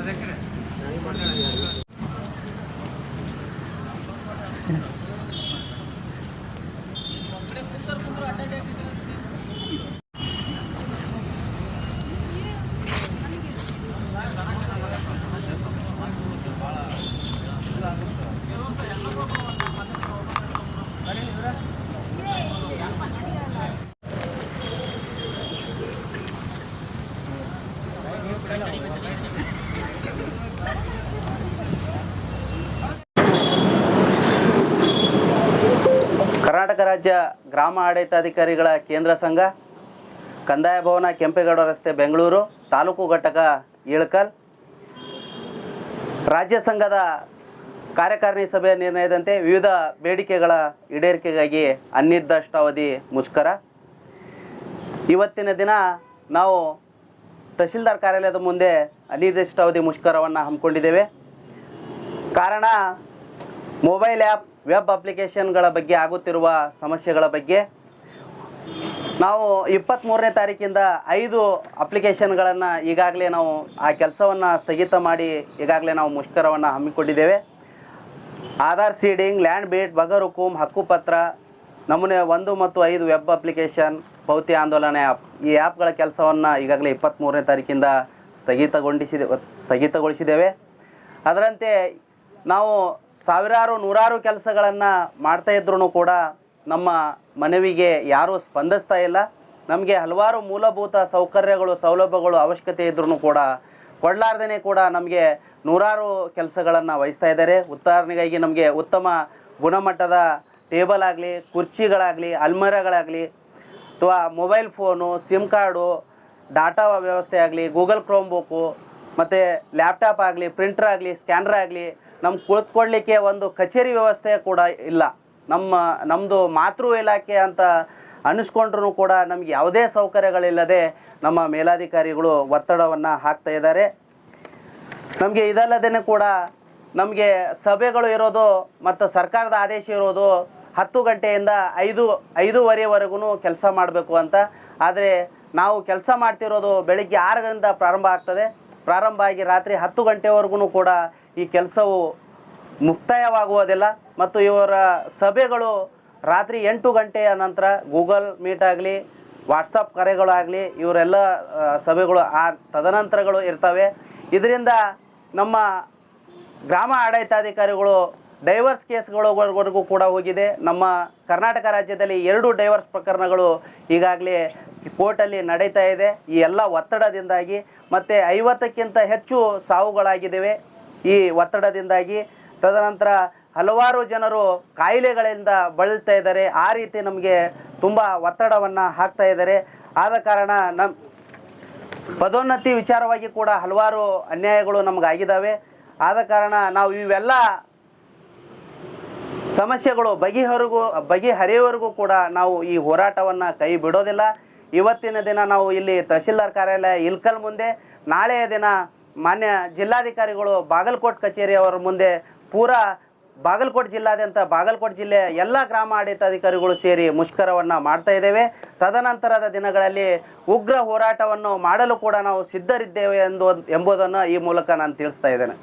ಕರ್ನಾಟಕ ರಾಜ್ಯ ಗ್ರಾಮ ಆಡಳಿತಾಧಿಕಾರಿಗಳ ಕೇಂದ್ರ ಸಂಘ, ಕಂದಾಯ ಭವನ ಕೆಂಪೇಗೌಡ ರಸ್ತೆ ಬೆಂಗಳೂರು, ತಾಲೂಕು ಘಟಕ ಇಳಕಲ್. ರಾಜ್ಯ ಸಂಘದ ಕಾರ್ಯಕಾರಿಣಿ ಸಭೆಯ ನಿರ್ಣಯದಂತೆ ವಿವಿಧ ಬೇಡಿಕೆಗಳ ಈಡೇರಿಕೆಗಾಗಿ ಅನಿರ್ದಿಷ್ಟಾವಧಿ ಮುಷ್ಕರ. ಇವತ್ತಿನ ದಿನ ನಾವು ತಹಶೀಲ್ದಾರ್ ಕಾರ್ಯಾಲಯದ ಮುಂದೆ ಅನಿರ್ದಿಷ್ಟಾವಧಿ ಮುಷ್ಕರವನ್ನು ಹಮ್ಮಿಕೊಂಡಿದ್ದೇವೆ. ಕಾರಣ, ಮೊಬೈಲ್ ಆ್ಯಪ್ ವೆಬ್ ಅಪ್ಲಿಕೇಶನ್ಗಳ ಬಗ್ಗೆ ಆಗುತ್ತಿರುವ ಸಮಸ್ಯೆಗಳ ಬಗ್ಗೆ ನಾವು ಇಪ್ಪತ್ತ್ಮೂರನೇ ತಾರೀಕಿಂದ ಐದು ಅಪ್ಲಿಕೇಶನ್ಗಳನ್ನು ಈಗಾಗಲೇ ನಾವು ಆ ಕೆಲಸವನ್ನು ಸ್ಥಗಿತ ಮಾಡಿ ಈಗಾಗಲೇ ನಾವು ಮುಷ್ಕರವನ್ನು ಹಮ್ಮಿಕೊಂಡಿದ್ದೇವೆ. ಆಧಾರ್ ಸೀಡಿಂಗ್ ಲ್ಯಾಂಡ್ ಬೀಟ್ ಬಗರುಕುಂ ಹುಕುಂ ಹಕ್ಕುಪತ್ರ, ನಮೂನೆ ಒಂದು ಮತ್ತು ಐದು ವೆಬ್ ಅಪ್ಲಿಕೇಶನ್ ಪೌತಿ ಆಂದೋಲನ ಆ್ಯಪ್ ಈ ಆ್ಯಪ್ಗಳ ಕೆಲಸವನ್ನು ಈಗಾಗಲೇ ಇಪ್ಪತ್ತ್ಮೂರನೇ ತಾರೀಕಿಂದ ಸ್ಥಗಿತಗೊಂಡಿಸಿದೆ, ಸ್ಥಗಿತಗೊಳಿಸಿದ್ದೇವೆ. ಅದರಂತೆ ನಾವು ಸಾವಿರಾರು ನೂರಾರು ಕೆಲಸಗಳನ್ನು ಮಾಡ್ತಾ ಇದ್ರೂ ಕೂಡ ನಮ್ಮ ಮನವಿಗೆ ಯಾರೂ ಸ್ಪಂದಿಸ್ತಾ ಇಲ್ಲ. ನಮಗೆ ಹಲವಾರು ಮೂಲಭೂತ ಸೌಕರ್ಯಗಳು, ಸೌಲಭ್ಯಗಳು ಅವಶ್ಯಕತೆ ಇದ್ರೂ ಕೂಡ ಕೊಡಲಾರ್ದೇ ಕೂಡ ನಮಗೆ ನೂರಾರು ಕೆಲಸಗಳನ್ನು ವಹಿಸ್ತಾ ಇದ್ದಾರೆ. ಉದಾಹರಣೆಗಾಗಿ ನಮಗೆ ಉತ್ತಮ ಗುಣಮಟ್ಟದ ಟೇಬಲ್ ಆಗಲಿ, ಕುರ್ಚಿಗಳಾಗಲಿ, ಅಲ್ಮರಗಳಾಗಲಿ, ಅಥವಾ mobile phone, SIM card, data ವ್ಯವಸ್ಥೆ ಆಗಲಿ, ಗೂಗಲ್ ಕ್ರೋಮ್ ಬುಕ್ಕು ಮತ್ತು ಲ್ಯಾಪ್ಟಾಪ್ ಆಗಲಿ ಪ್ರಿಂಟರ್ ಆಗಲಿ ಸ್ಕ್ಯಾನರ್ ಆಗಲಿ ನಮ್ಮ ಕುಳಿತುಕೊಳ್ಳಿಕ್ಕೆ ಒಂದು ಕಚೇರಿ ವ್ಯವಸ್ಥೆ ಕೂಡ ಇಲ್ಲ. ನಮ್ಮ ನಮ್ಮದು ಮಾತೃ ಇಲಾಖೆ ಅಂತ ಅನಿಸ್ಕೊಂಡ್ರೂ ಕೂಡ ನಮಗೆ ಯಾವುದೇ ಸೌಕರ್ಯಗಳಿಲ್ಲದೆ ನಮ್ಮ ಮೇಲಾಧಿಕಾರಿಗಳು ಒತ್ತಡವನ್ನು ಹಾಕ್ತಾ ಇದ್ದಾರೆ. ನಮಗೆ ಇದಲ್ಲದೇ ಕೂಡ ನಮಗೆ ಸಭೆಗಳು ಇರೋದು ಮತ್ತು ಸರ್ಕಾರದ ಆದೇಶ ಇರೋದು ಹತ್ತು ಗಂಟೆಯಿಂದ ಐದು ಐದೂವರೆವರೆಗೂ ಕೆಲಸ ಮಾಡಬೇಕು ಅಂತ. ಆದರೆ ನಾವು ಕೆಲಸ ಮಾಡ್ತಿರೋದು ಬೆಳಿಗ್ಗೆ ಆರರಿಂದ ಪ್ರಾರಂಭ ಆಗ್ತದೆ. ಪ್ರಾರಂಭ ಆಗಿ ರಾತ್ರಿ ಹತ್ತು ಗಂಟೆವರೆಗೂ ಕೂಡ ಈ ಕೆಲಸವು ಮುಕ್ತಾಯವಾಗುವುದಿಲ್ಲ. ಮತ್ತು ಇವರ ಸಭೆಗಳು ರಾತ್ರಿ ಎಂಟು ಗಂಟೆಯ ನಂತರ ಗೂಗಲ್ ಮೀಟ್ ಆಗಲಿ ವಾಟ್ಸಪ್ ಕರೆಗಳಾಗಲಿ ಇವರೆಲ್ಲ ಸಭೆಗಳು ಆ ತದನಂತರಗಳು ಇರ್ತವೆ. ಇದರಿಂದ ನಮ್ಮ ಗ್ರಾಮ ಆಡಳಿತಾಧಿಕಾರಿಗಳು ಡೈವರ್ಸ್ ಕೇಸ್ಗಳವರೆಗೂ ಕೂಡ ಹೋಗಿದೆ. ನಮ್ಮ ಕರ್ನಾಟಕ ರಾಜ್ಯದಲ್ಲಿ ಎರಡು ಡೈವರ್ಸ್ ಪ್ರಕರಣಗಳು ಈಗಾಗಲೇ ಕೋರ್ಟಲ್ಲಿ ನಡೀತಾ ಇದೆ. ಈ ಎಲ್ಲ ಒತ್ತಡದಿಂದಾಗಿ ಮತ್ತು ಐವತ್ತಕ್ಕಿಂತ ಹೆಚ್ಚು ಸಾವುಗಳಾಗಿದ್ದಾವೆ ಈ ಒತ್ತಡದಿಂದಾಗಿ ತದನಂತರ ಹಲವಾರು ಜನರು ಕಾಯಿಲೆಗಳಿಂದ ಬಳಲ್ತಾ ಇದ್ದಾರೆ. ಆ ರೀತಿ ನಮಗೆ ತುಂಬ ಒತ್ತಡವನ್ನು ಹಾಕ್ತಾ ಇದ್ದಾರೆ. ಆದ ಕಾರಣ ನಮ್ಮ ಪದೋನ್ನತಿ ವಿಚಾರವಾಗಿ ಕೂಡ ಹಲವಾರು ಅನ್ಯಾಯಗಳು ನಮಗಾಗಿದ್ದಾವೆ ಆದ ಕಾರಣ ನಾವು ಇವೆಲ್ಲ ಸಮಸ್ಯೆಗಳು ಬಗೆಹರಿಗೂ, ಬಗೆಹರಿಯವರೆಗೂ ಕೂಡ ನಾವು ಈ ಹೋರಾಟವನ್ನು ಕೈ ಬಿಡೋದಿಲ್ಲ. ಇವತ್ತಿನ ದಿನ ನಾವು ಇಲ್ಲಿ ತಹಶೀಲ್ದಾರ್ ಕಾರ್ಯಾಲಯ ಇಲ್ಕಲ್ ಮುಂದೆ ನಾಳೆಯ ದಿನ ಮಾನ್ಯ ಜಿಲ್ಲಾಧಿಕಾರಿಗಳು ಬಾಗಲಕೋಟ್ ಕಚೇರಿಯವರ ಮುಂದೆ ಪೂರಾ ಬಾಗಲಕೋಟೆ ಜಿಲ್ಲಾದ್ಯಂತ ಬಾಗಲಕೋಟೆ ಜಿಲ್ಲೆಯ ಎಲ್ಲ ಗ್ರಾಮ ಆಡಳಿತಾಧಿಕಾರಿಗಳು ಸೇರಿ ಮುಷ್ಕರವನ್ನು ಮಾಡ್ತಾ ಇದ್ದೇವೆ. ತದನಂತರದ ದಿನಗಳಲ್ಲಿ ಉಗ್ರ ಹೋರಾಟವನ್ನು ಮಾಡಲು ಕೂಡ ನಾವು ಸಿದ್ಧರಿದ್ದೇವೆ ಎಂದು ಎಂಬುದನ್ನು ಈ ಮೂಲಕ ನಾನು ತಿಳಿಸ್ತಾ ಇದ್ದೇನೆ.